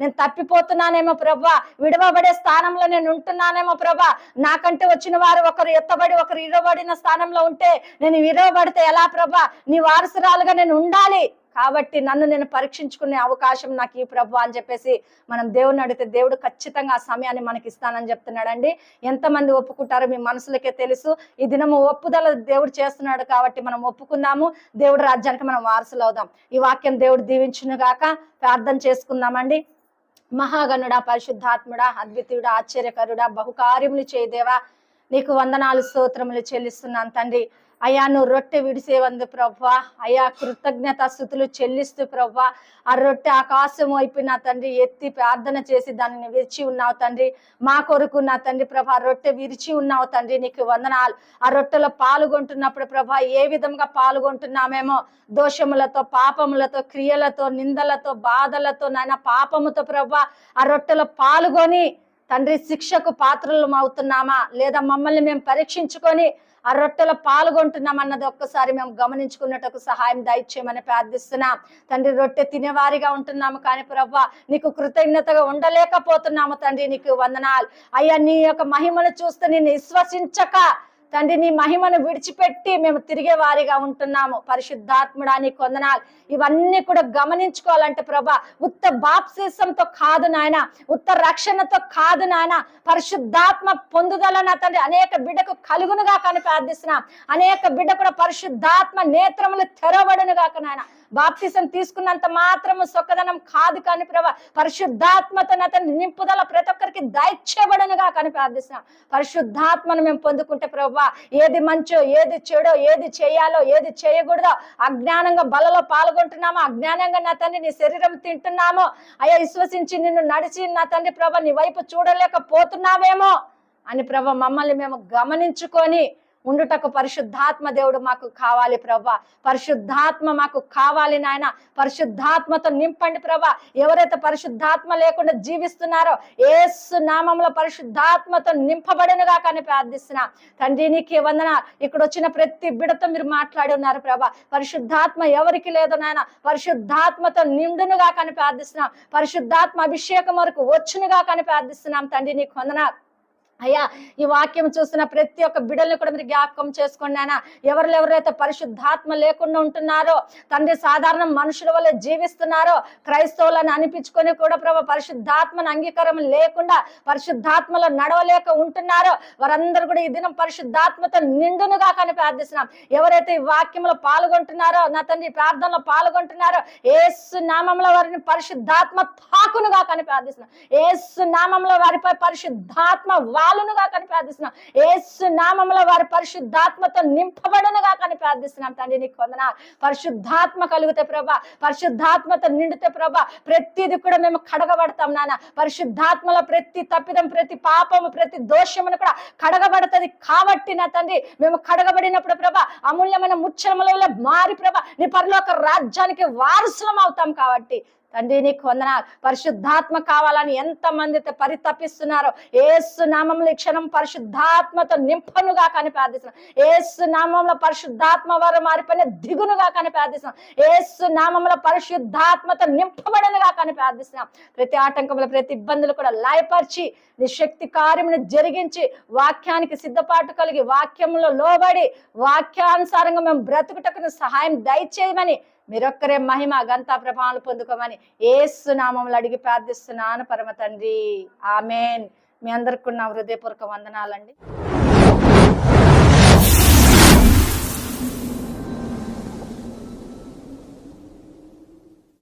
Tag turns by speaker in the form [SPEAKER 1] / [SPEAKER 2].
[SPEAKER 1] నేను తప్పిపోతున్నానేమో ప్రభా విడవబడే స్థానంలో నేను ఉంటున్నానేమో ప్రభా. నాకంటే వచ్చిన వారు ఒకరు ఎత్తబడి ఒకరు ఇరవబడిన స్థానంలో ఉంటే నేను విరవబడితే ఎలా ప్రభా? నీ వారసురాలుగా నేను ఉండాలి. కాబట్టి నన్ను నేను పరీక్షించుకునే అవకాశం నాకు ఈ ప్రభు అని చెప్పేసి మనం దేవుని అడిగితే దేవుడు ఖచ్చితంగా ఆ సమయాన్ని మనకి ఇస్తానని చెప్తున్నాడండి. ఎంతమంది ఒప్పుకుంటారో మీ మనసులకే తెలుసు. ఈ దినము ఒప్పుదల దేవుడు చేస్తున్నాడు కాబట్టి మనం ఒప్పుకుందాము దేవుడు రాజ్యానికి మనం వారసులు అవుదాం ఈ వాక్యం దేవుడు దీవించును గాక ప్రార్థన చేసుకుందామండి. మహాగణుడా పరిశుద్ధాత్ముడా అద్వితీయుడా ఆశ్చర్యకరుడా బహుకార్యములు చేయదేవా నీకు వందనాలు స్తోత్రములు చెల్లిస్తున్నాను తండ్రి. అయ్యా నువ్వు రొట్టె విడిసేవందు ప్రవ్వా. అయ్యా కృతజ్ఞత స్థుతులు చెల్లిస్తూ ప్రవ్వా. ఆ రొట్టె ఆకాశం వైపు నా తండ్రి ఎత్తి ప్రార్థన చేసి దానిని విరిచి ఉన్నావు తండ్రి. మా కొరకు నా తండ్రి ప్రభా రొట్టె విరిచి ఉన్నావు తండ్రి. నీకు వందనాలు. ఆ రొట్టెలో పాల్గొంటున్నప్పుడు ప్రభా ఏ విధంగా పాల్గొంటున్నామేమో? దోషములతో పాపములతో క్రియలతో నిందలతో బాధలతో నాయన పాపముతో ప్రభా ఆ రొట్టెలో పాల్గొని తండ్రి శిక్షకు పాత్రలు అవుతున్నామా లేదా మమ్మల్ని మేము పరీక్షించుకొని ఆ రొట్టెలో పాల్గొంటున్నాం అన్నది ఒక్కసారి మేము గమనించుకున్నట్టుకు సహాయం దయచేయమని ప్రార్థిస్తున్నాం. తండ్రి రొట్టె తినేవారిగా ఉంటున్నాము కానీ ప్రభా నీకు కృతజ్ఞతగా ఉండలేకపోతున్నాము తండ్రి నీకు వందనాలు. అయ్యా నీ యొక్క మహిమను చూస్తే నేను విశ్వసించక తండ్రి నీ మహిమను విడిచిపెట్టి మేము తిరిగే వారిగా ఉంటున్నాము. పరిశుద్ధాత్ముడా నీ కొందనాలు. ఇవన్నీ కూడా గమనించుకోవాలంటే ప్రభా ఉత్త బాప్సిసంతో కాదు నాయన. ఉత్త రక్షణతో కాదు నాయన. పరిశుద్ధాత్మ పొందుదల నా తండ్రి అనేక బిడ్డకు కలుగునుగా కానీ ప్రార్థిస్తున్నాం. అనేక బిడ్డ కూడా పరిశుద్ధాత్మ నేత్రములు తెరవడునుగాక నాయన. బాప్తిసం తీసుకున్నంత మాత్రము సొక్కదనం కాదు కానీ ప్రభా పరిశుద్ధాత్మతో నా నింపుదల ప్రతి ఒక్కరికి దయచేయబడనుగా కానీ ప్రార్థిస్తున్నాం. పరిశుద్ధాత్మను మేము పొందుకుంటే ప్రభా ఏది మంచో ఏది చెడో ఏది చేయాలో ఏది చేయకూడదో అజ్ఞానంగా బలలో పాల్గొంటున్నామో అజ్ఞానంగా నా తండ్రి నీ శరీరం తింటున్నామో అయ్యా విశ్వసించి నిన్ను నడిచి నా తండ్రి ప్రభా నీ వైపు చూడలేకపోతున్నావేమో అని ప్రభా మమ్మల్ని మేము గమనించుకొని ఉండుటకు పరిశుద్ధాత్మ దేవుడు మాకు కావాలి ప్రభా. పరిశుద్ధాత్మ మాకు కావాలి నాయన. పరిశుద్ధాత్మతో నింపండి ప్రభా. ఎవరైతే పరిశుద్ధాత్మ లేకుండా జీవిస్తున్నారో ఏసు నామంలో పరిశుద్ధాత్మతో నింపబడినగా కానీ ప్రార్థిస్తున్నా. తండ్రి నీకే వందన. ఇక్కడ వచ్చిన ప్రతి బిడతో మీరు మాట్లాడి ఉన్నారు ప్రభా. పరిశుద్ధాత్మ ఎవరికి లేదు నాయన. పరిశుద్ధాత్మతో నిండునుగా కానీ ప్రార్థిస్తున్నాం. పరిశుద్ధాత్మ అభిషేకం వరకు వచ్చునుగా కానీ ప్రార్థిస్తున్నాం. తండ్రి నీకు వందన. అయ్యా ఈ వాక్యం చూసిన ప్రతి ఒక్క బిడల్ని కూడా మీరు జ్ఞాపకం చేసుకోండి నాయన. ఎవరెవరైతే పరిశుద్ధాత్మ లేకుండా ఉంటున్నారో తండ్రి సాధారణ మనుషుల వల్ల జీవిస్తున్నారో క్రైస్తవులను అనిపించుకొని కూడా ప్రభు పరిశుద్ధాత్మను అంగీకారం లేకుండా పరిశుద్ధాత్మలో నడవలేక ఉంటున్నారో వారందరూ కూడా ఈ దినం పరిశుద్ధాత్మతో నిండునుగా కానీ ప్రార్థిస్తున్నాం. ఎవరైతే ఈ వాక్యంలో పాల్గొంటున్నారో నా తండ్రి ప్రార్థనలో పాల్గొంటున్నారో ఏసు నామంలో వారిని పరిశుద్ధాత్మ తాకునుగా కానీ ప్రార్థిస్తున్నాం. ఏసు నామంలో వారిపై పరిశుద్ధాత్మ చాలునుగా కానీ ప్రార్థిస్తున్నాం. ఏసు నామంలో వారి పరిశుద్ధాత్మతో నింపబడునుగా కానీ ప్రార్థిస్తున్నాం తండ్రి నీకు వందన పరిశుద్ధాత్మ కలిగితే ప్రభా పరిశుద్ధాత్మతో నిండితే ప్రభా ప్రతిది కూడా మేము కడగబడతాం నాన్న. పరిశుద్ధాత్మలో ప్రతి తప్పిదం ప్రతి పాపము ప్రతి దోషమును కూడా కడగబడుతుంది కాబట్టి నా తండ్రి మేము కడగబడినప్పుడు ప్రభా అమూల్యమైన ముచ్చలములలో మారి ప్రభా నీ పరలోక రాజ్యానికి వారసులం అవుతాం కాబట్టి తండ్రి నీకు వందన పరిశుద్ధాత్మ కావాలని ఎంతమంది అయితే పరితపిస్తున్నారో ఏసు నామంలో ఈ క్షణం పరిశుద్ధాత్మతో నింపనుగా కానీ ప్రార్థిస్తున్నాం. ఏసు నామంలో పరిశుద్ధాత్మ వారు మారిపోయిన దిగునుగా కానీ ప్రార్థిస్తున్నాం. ఏసు నామంలో పరిశుద్ధాత్మతో నింపబడనుగా కానీ ప్రార్థిస్తున్నాం. ప్రతి ఆటంకంలో ప్రతి ఇబ్బందులు కూడా లయపరిచి నీ శక్తి కార్యమును జరిగించి వాక్యానికి సిద్ధపాటు కలిగి వాక్యంలో లోబడి వాక్యానుసారంగా మేము బ్రతుకుటకు సహాయం దయచేయమని మీరొక్కరే మహిమ గంతా ప్రభావాలు పొందుకోమని ఏసు నామంలో అడిగి ప్రార్థిస్తున్నాను పరమ తండ్రి. ఆమెన్. మీ అందరికి ఉన్న హృదయపూర్వక వందనాలండి.